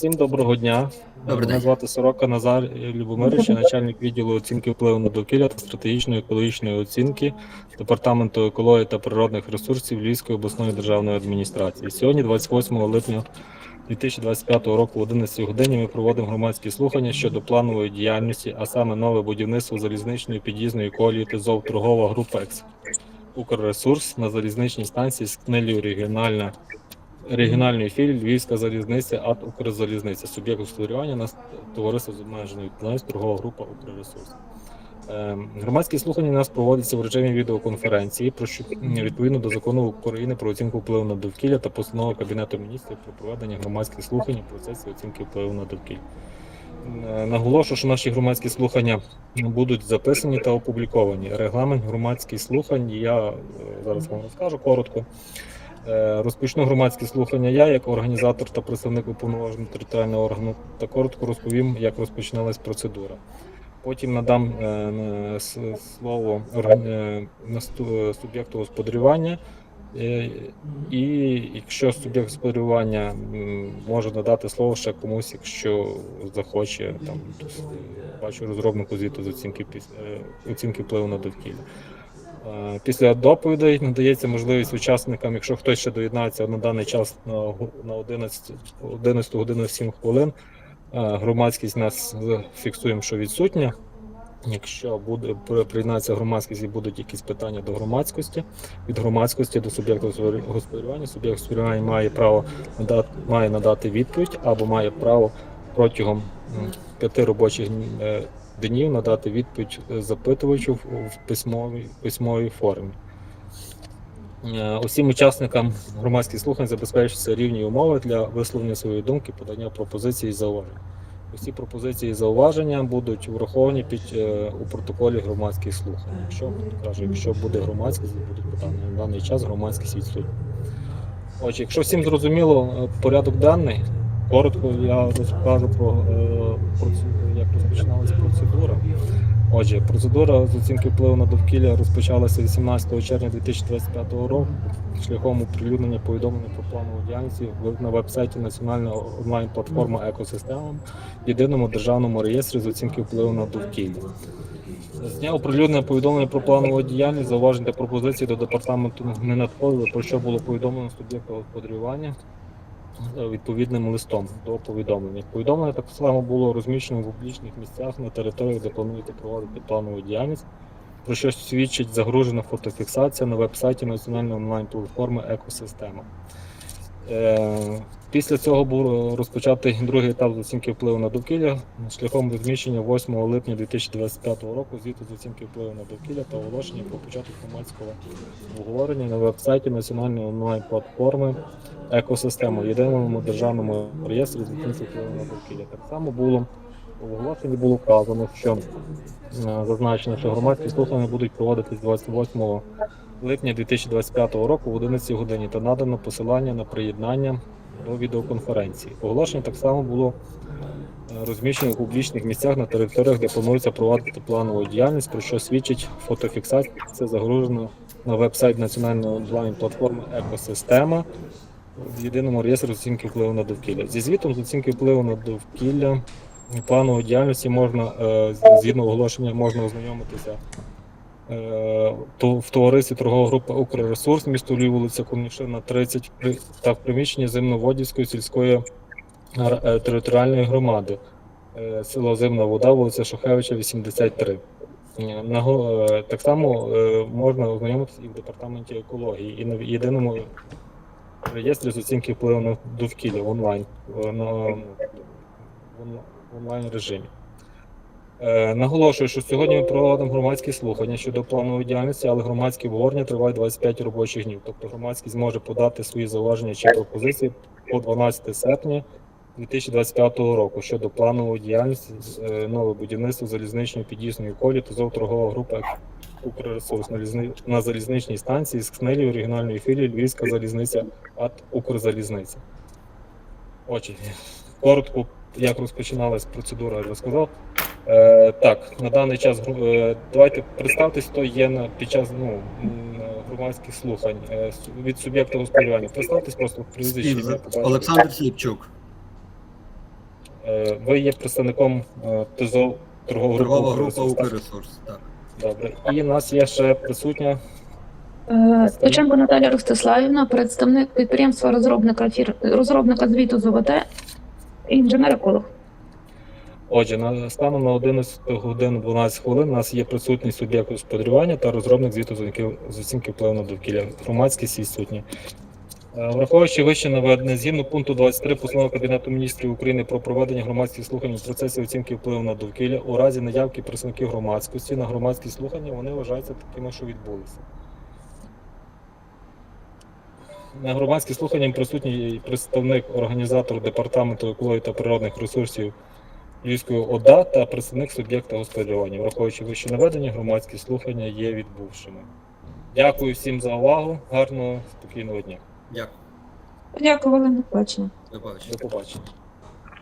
Всім доброго дня. Добрий Мене день. звати Сорока Назар Любомирович, я начальник відділу оцінки впливу на довкілля та стратегічної екологічної оцінки Департаменту екології та природних ресурсів Львівської обласної державної адміністрації. Сьогодні, 28 липня 2025 року, в 11 годині ми проводимо громадські слухання щодо планової діяльності, а саме нове будівництво залізничної під'їзної колії та ЗОВ торгова група «Екс». Укрресурс на залізничній станції з кнелью регіональна регіональної філії Львівська залізниця АТ Укрзалізниця, суб'єкт господарювання на товариство з обмеженою відповідальністю, торгова група Укрресурс. Е, Громадські слухання у нас проводяться в режимі відеоконференції, про що відповідно до закону України про оцінку впливу на довкілля та постанови Кабінету міністрів про проведення громадських слухань у процесі оцінки впливу на довкілля. Наголошую, що наші громадські слухання будуть записані та опубліковані. Регламент громадських слухань я е, зараз вам розкажу коротко. Е, Розпочну громадські слухання я, як організатор та представник уповноваженого територіального органу, та коротко розповім, як розпочиналась процедура. Потім надам е, слово е, суб'єкту господарювання. І якщо суб'єкт господарювання може надати слово ще комусь, якщо захоче, там бачу розробнику звіту з оцінки оцінки впливу на довкілля. Е, Після доповідей надається можливість учасникам, якщо хтось ще доєднається на даний час на 11, 11 годину 7 хвилин. е, Громадськість нас фіксуємо, що відсутня. Якщо буде при- приєднається громадськість і будуть якісь питання до громадськості, від громадськості до суб'єкту господарювання, суб'єкт господарювання має право надати, має надати відповідь або має право протягом п'яти робочих е, днів надати відповідь е, запитувачу в, письмовій, письмовій формі. Е, Усім учасникам громадських слухань забезпечуються рівні умови для висловлення своєї думки, подання пропозицій і зауважень. Усі пропозиції і зауваження будуть враховані під е, у протоколі громадських слухань. Якщо кажу, якщо буде громадськість, будуть питання на даний час громадськість відсутня. Отже, якщо всім зрозуміло порядок денний, коротко я розкажу про, е, процедуру, як розпочиналася процедура. Отже, процедура з оцінки впливу на довкілля розпочалася 18 червня 2025 року шляхом оприлюднення повідомлення про планову діяльність на веб-сайті Національної онлайн-платформи Екосистема в єдиному державному реєстрі з оцінки впливу на довкілля. З дня оприлюднення повідомлення про планову діяльність, зауважень та пропозицій до департаменту не надходили, про що було повідомлено суб'єкту господарювання відповідним листом до повідомлення. Повідомлення так само було розміщено в публічних місцях на територіях, де плануєте проводити планову діяльність, про що свідчить загружена фотофіксація на веб-сайті Національної онлайн-платформи Екосистема. Е, Після цього був розпочатий другий етап з оцінки впливу на довкілля шляхом розміщення 8 липня 2025 року звіту з оцінки впливу на довкілля та оголошення про початок громадського обговорення на веб-сайті Національної онлайн-платформи Екосистема, єдиному державному реєстрі з оцінки довкілля. Так само було в оголошенні було вказано, що е, зазначено, що громадські слухання будуть проводитись 28 липня 2025 року в 11 годині та надано посилання на приєднання до відеоконференції. Оголошення так само було е, розміщено у публічних місцях на територіях, де планується проводити планову діяльність, про що свідчить фотофіксація. Це загружено на веб-сайт національної онлайн-платформи Екосистема в єдиному реєстрі оцінки впливу на довкілля. Зі звітом з оцінки впливу на довкілля планової діяльності можна е, згідно оголошення можна ознайомитися е, в товаристві торгова група Укрресурс, місто Львів, вулиця Конюшина, 30 та в приміщенні Зимноводівської сільської е, територіальної громади, село Зимна Вода, вулиця Шухевича, 83. Е, наго- е, Так само можна ознайомитися і в департаменті екології, і на єдиному реєстрі з оцінки впливу на довкілля онлайн е, на в онлайн- режимі. Е, Наголошую, що сьогодні ми проводимо громадські слухання щодо планової діяльності, але громадські обговорення тривають 25 робочих днів. Тобто громадськість зможе подати свої зауваження чи пропозиції по 12 серпня 2025 року щодо планової діяльності е, нове будівництво залізничної під'їзної колі та ЗОВ торгова група Укрресурс на лізни- на залізничній станції з КСНЕЛію регіональної філії Львівська залізниця АТ Укрзалізниця. Отже, коротко, як розпочиналась процедура, я розказав. Е, так, на даний час е, давайте представтесь, хто є на під час ну, громадських слухань е, від суб'єкта господарювання. Представтесь просто прізвище. Олександр Сліпчук. Е, Ви є представником е, ТЗО торгової групи «Укрресурс», так? Добре. І в нас є ще присутня Е, Ткаченко Наталя Ростиславівна, представник підприємства розробника фір... розробника звіту з ОВТ, інженер-еколог. Отже, на станом на 11 годину 12 хвилин у нас є присутній суб'єкт господарювання та розробник звіту з оцінки- з оцінки впливу на довкілля. Громадськість відсутні. Е, Враховуючи вище наведене, згідно пункту 23 постанови Кабінету міністрів України про проведення громадських слухань у процесі оцінки впливу на довкілля, у разі наявки представників громадськості на громадські слухання вони вважаються такими, що відбулися. На громадські слухання присутній представник організатор департаменту екології та природних ресурсів Львівської ОДА та представник суб'єкта господарювання. Враховуючи вище наведення, громадські слухання є відбувшими. Дякую всім за увагу. Гарного спокійного дня. Дякую. Дякую. Бачення. До побачення. До побачення.